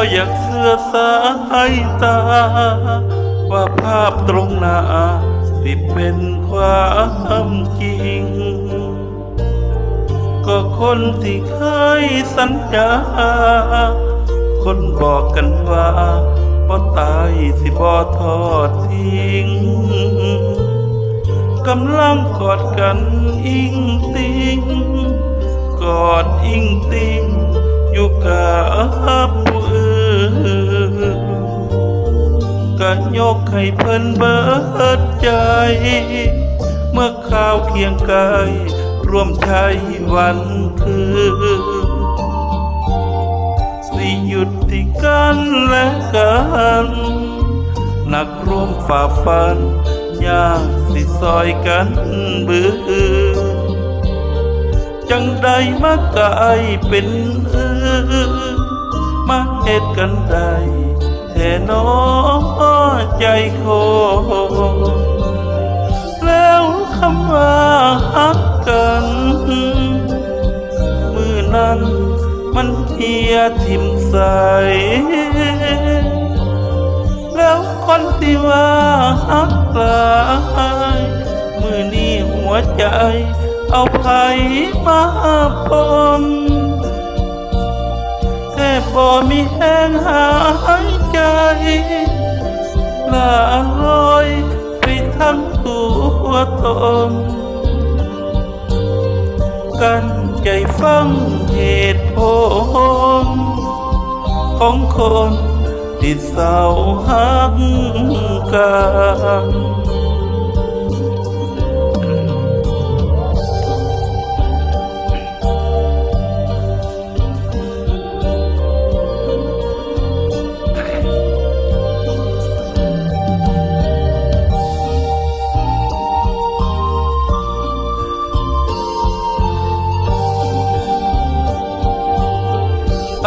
อยบ่อยากเสื้อสายตา ว่าภาพตรงหน้าสิเป็นความจริง ก็คนที่เคยสัญญา คนบอกกันว่าบ่ตายสิบ่ทอดทิ้งกำลังกอดกันอิงติง กอดอิงติงอยู่กับ ยกให้เพิ่นเบิดใจ เมื่อข่าวเคียงกาย ร่วมใช้วันคืนสิหยุดที่กันและกัน หนักร่วมฝ่าฟันยากสิซอยกันบือจังใดมากายเป็นเอือมาเหตุกันใดแท่น้อ ใจโคแล้วคำว่าฮักกัน มือนั้นมันเฮียทิมใส แล้วคนที่ว่าฮักลายมือนี้หัวใจ เอาไผมาปนแค่บ่มีแห้งหายใจ ลาลอยไปทั้งตัวตนกันใจฟังเหตุผลของคนที่เศร้าหักกัน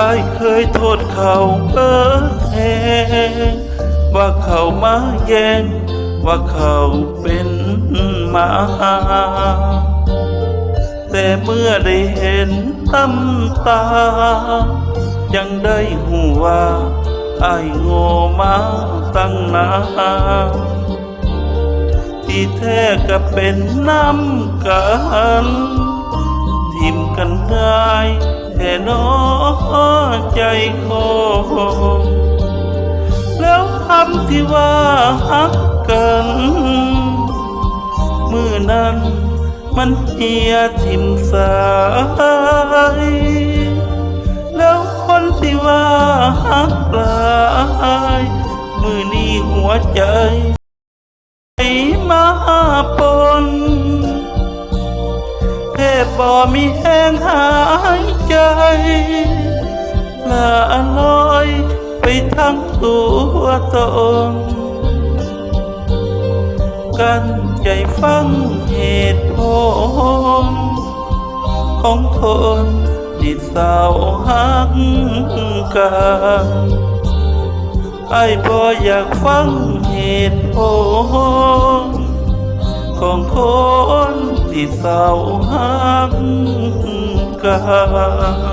อายเคยโทษเขาเบิดแหงว่าเขามาแย่งว่าเขาเป็นหมาแต่เมื่อได้เห็นตำตา ยังได้หูว่าอโง่มาตั้งนานที่แท้ก็เป็นน้ำกัน ทิมกันง่ายแต่น้อใจคงแล้วคำที่ว่าฮักกัน มือนั้นมันเหียทิมสายแล้วคนที่ว่าฮักลาย มือนี้หัวใจ บ่มีแห้งหายใจลาลอยไปทั้งตัวตนกันใจฟังเหตุผลของคนที่เศร้าหักกันไอ้บ่อยากฟังเหตุผลของคน เศร้าหักกัน